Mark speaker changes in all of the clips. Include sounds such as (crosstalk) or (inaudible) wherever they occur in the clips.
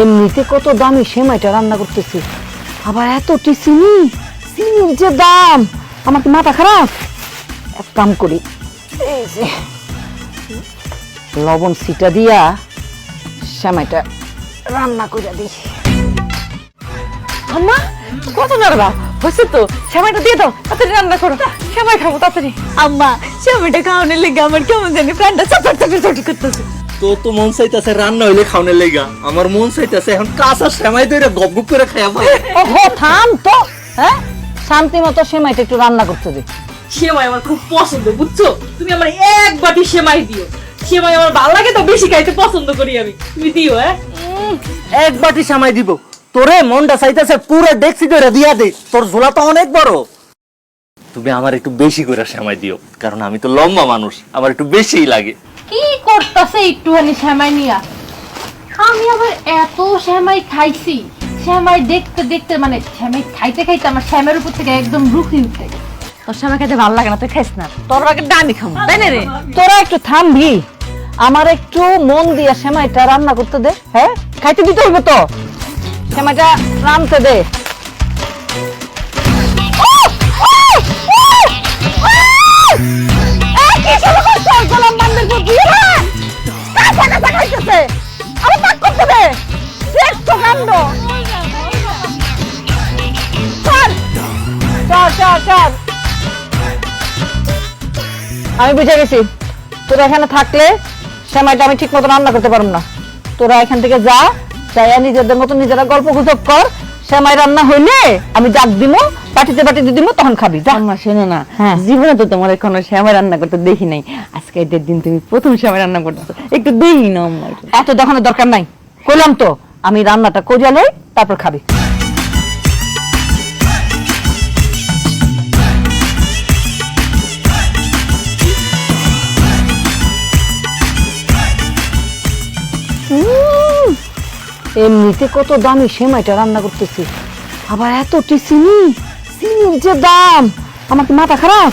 Speaker 1: এমনিতে কত দামি সেমাইটা রান্না করতেছি। আবার এতটি চিনি? চিনির যে দাম, আমার কি মাথা খারাপ? এক কাম করি লবণ সিটা দিয়া সেমাইটা রান্না করে দিই।
Speaker 2: আম্মা, কত নাড়বা হয়েছে তো, সেমাইটা দিয়ে দাও, তাড়াতাড়ি রান্না করো সেমাই খাব, তাড়াতাড়ি। আম্মা, সেমাইটা খাওয়ানোর লেগে আমার কেমন জানি প্রাণটা চাপার চাপার করতেছে।
Speaker 3: তো তো মন চাইতেছে রান্না হইলে খাওয়ানোর লেগা। আমার মন চাইতেছে এখন কাঁচা সেমাই দইরা গপ গপ করে খাইয়া
Speaker 1: ওহো থাম তো হ্যাঁ? শান্তি মতো সেমাইটা একটু রান্না করতে দে।
Speaker 2: সেমাই আমার খুব পছন্দ বুঝছ? তুমি আমার এক বাটি সেমাই দিও। সেমাই আমার ভালো লাগে তো বেশি খাইতে পছন্দ করি আমি। তুমি দিও হ্যাঁ?
Speaker 3: এক বাটি সেমাই দিব। তোরে মনটা চাইতেছে পুরো ডেক্সি করে দিয়া দে। তোর ঝোলা তো অনেক বড়। তুমি আমার একটু বেশি করে সেমাই দিও কারণ আমি তো লম্বা মানুষ আমার একটু বেশিই লাগে।
Speaker 4: কি করতেছে একটুখানি শ্যামাই নিয়া? আমি আবার এত শ্যামাই খাইছি। শ্যামাই দেখতে দেখতে মানে শ্যামাই খাইতে খাইতে আমার শ্যামের উপর থেকে একদম রুখি উঠে।
Speaker 2: তোর সেমাই খাইতে ভালো লাগে না তুই খাইস না। তোর আগে ডানি খাব তাই না রে?
Speaker 1: তোরা একটু থামবি। আমার একটু মন দিয়া সেমাইটা রান্না করতে দে হ্যাঁ? খাইতে দিতে হইবে তো। সেমাইটা রানতে দে। আমি বুঝে গেছি। তোরা এখানে থাকলে সেমাইটা আমি ঠিক মতো রান্না করতে পারব না। তোরা এখান থেকে যা যাইয়া নিজেদের মতো নিজেরা গল্প গুজব কর। সেমাই রান্না হইলে আমি ডাক দিমু বাটিতে বাটিতে দিমু তখন খাবি
Speaker 2: আম্মা শোনো না
Speaker 1: হ্যাঁ।
Speaker 2: জীবনে তো তোমার এখনও শ্যামাই রান্না করতে দেখি নাই। আজকে এটার দিন তুমি প্রথম শ্যামাই রান্না করতেছো। একটু দেখি না।
Speaker 1: এত দেখানোর দরকার নাই। কইলাম তো আমি রান্নাটা করিয়া লই তারপর খাবি। এমনিতে কত দামি সেমাইটা রান্না করতেছি। আবার এতটি চিনি? চিনির যে দাম, আমার মাথা খারাপ?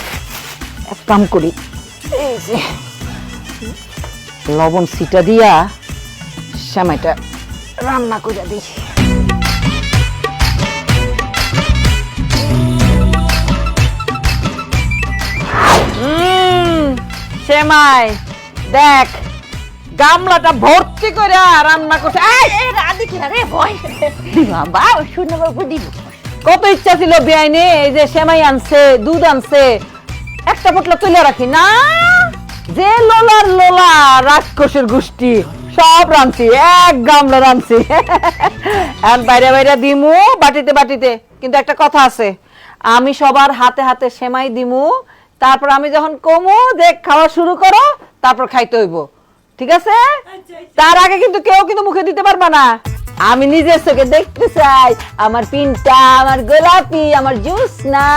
Speaker 1: এক কাম করি, এই যে লবণ সিটা দিয়া সেমাইটা রান্না করে দিই। সেমাই, দেখ গামলাটা ভর্তি করে রান্না করছে। কত ইচ্ছা ছিল বেআইনে এই যে সেমাই আনছে দুধ আনছে একটা পটলা তুলে রাখি। না যে লোলার লোলা রাক্ষসের গোষ্ঠী সব রাঁধছি এক গামলা রাঁধছি। এখন বাইরে বাইরে দিমু বাটিতে বাটিতে। কিন্তু একটা কথা আছে আমি সবার হাতে হাতে সেমাই দিমু তারপর আমি যখন কমু দেখ খাওয়া শুরু করো তারপর খাইতে হইব। ঠিক আছে? তার আগে কিন্তু কেউ কিন্তু মুখে দিতে পারবা না। আমি নিজের চোখে দেখতে চাই। আমার পিনটা আমার গোলাপি আমার জুস না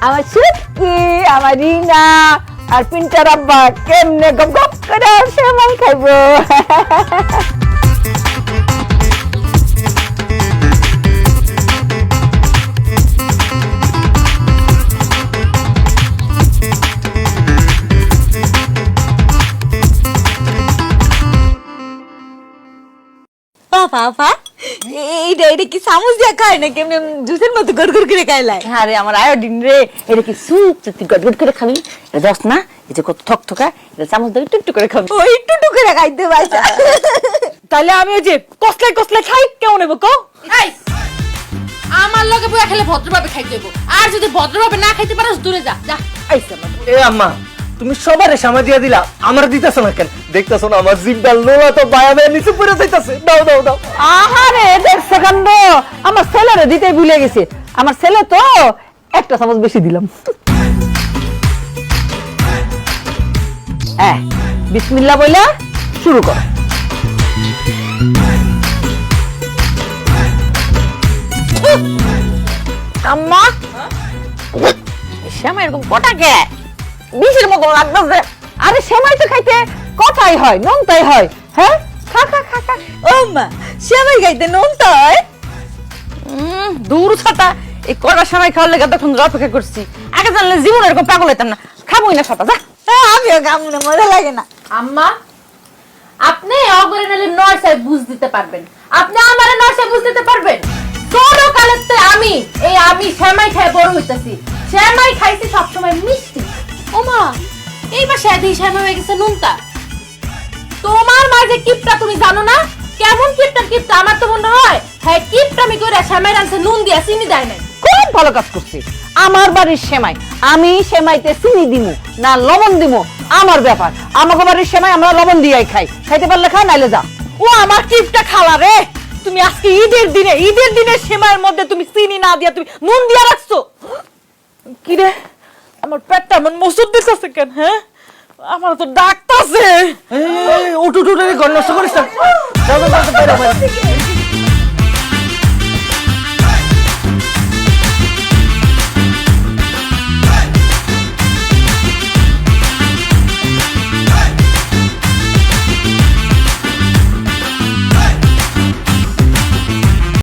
Speaker 1: আমার সুটকি আমার রিনা। আর পিনটার আব্বা কেমনে গপ গপ করে সেমাই খাইবো। (laughs)
Speaker 2: পাপা পা এইটা এটা কি চামচ দিয়ে খায় না কেমন জুসের মতো গড় গড় করে খাইলাই
Speaker 1: আরে আমার আয়োডিন রে এটা কি সুপ তুই গটগট করে খাবি? এটা দশ না? এটা কত থক থকা এটা চামচ ধরে টুকটুক করে খাবি।
Speaker 2: ওই টুটু করে খাইতে পারছা তাহলে আমি ওই যে কসলাই কসলাই খাই কেমন নেব কো
Speaker 4: এই, আমার লগে বইয়া খেলে ভদ্রভাবে খাইতে হইব। আর যদি ভদ্রভাবে না খাইতে পারো দূরে যা যা।
Speaker 2: আইসা
Speaker 3: এ আম্মা তুমি সবারে সময় দিয়া দিলা আমার দিতেছো না কেন? দেখতেছো না, আমার জিভটা লোলা তো বায়া বায়া নিচে পড়ে যাইতাছে। দাও দাও দাও।
Speaker 1: আহারে দেখ সেকান্ড। আমার ছেলেরে দিতে ভুলে গেছে। আমার ছেলে তো একটা চামচ বেশি দিলাম। হ্যাঁ বিসমিল্লা বইলা শুরু কর।
Speaker 2: আম্মা শ্যামা এরকম কটা কে? বিষের মতো লাগতেছে।
Speaker 1: আরে সেমাই তো খাইতে কথাই হয় নংতাই হয় হ্যাঁ? খা খা খা খা।
Speaker 2: ও মা শ্যামাই খাইতে নুন তো হয় দূর ছাতা। এই কটা সময় খাওয়ার লেগে তখন ধরে অপেক্ষা করছি। আগে জানলে জীবন এরকম পাগল হইতাম না। খাবোই না ছাতা যা। আমিও খাব না মজা লাগে না।
Speaker 4: আম্মা আপনি অগরে নালে নয় সাহেব বুঝ দিতে পারবেন। আপনি আমারে বুঝ দিতে পারবেন? ছোট কালের তো আমি এই আমি শ্যামাই খাই বড় হইতাছি। শ্যামাই খাইছি সবসময় মিষ্টি। ওমা এই মাসে একদিন শ্যামা হয়ে গেছে নুনটা তোমার মা যে কিপটা তুমি জানো না? কেমন কিপটা কিপটা? আমার তো মনে হয় হ্যাঁ কিপটা আমি করে শ্যামাই রানছে নুন দিয়া চিনি দেয় নাই।
Speaker 1: খুব ভালো কাজ করছি। আমার বাড়ির সেমাই আমি সেমাইতে চিনি দিমু না লবণ দিমু। আমার ব্যাপার আমাকে বাড়ির সেমাই আমরা লবণ দিয়াই খাই। খাইতে পারলে খা নাইলে যা।
Speaker 2: ও আমার কিপটা খালা রে! তুমি আজকে ঈদের দিনে ঈদের দিনে সেমাইয়ের মধ্যে তুমি চিনি না দিয়া তুমি নুন দিয়া রাখছো। কি রে? আমার পেটটা এমন মসুর দিতেছে কেন হ্যাঁ? আমার তো
Speaker 3: উঠ উঠ উঠ, এই ঘর করিস না।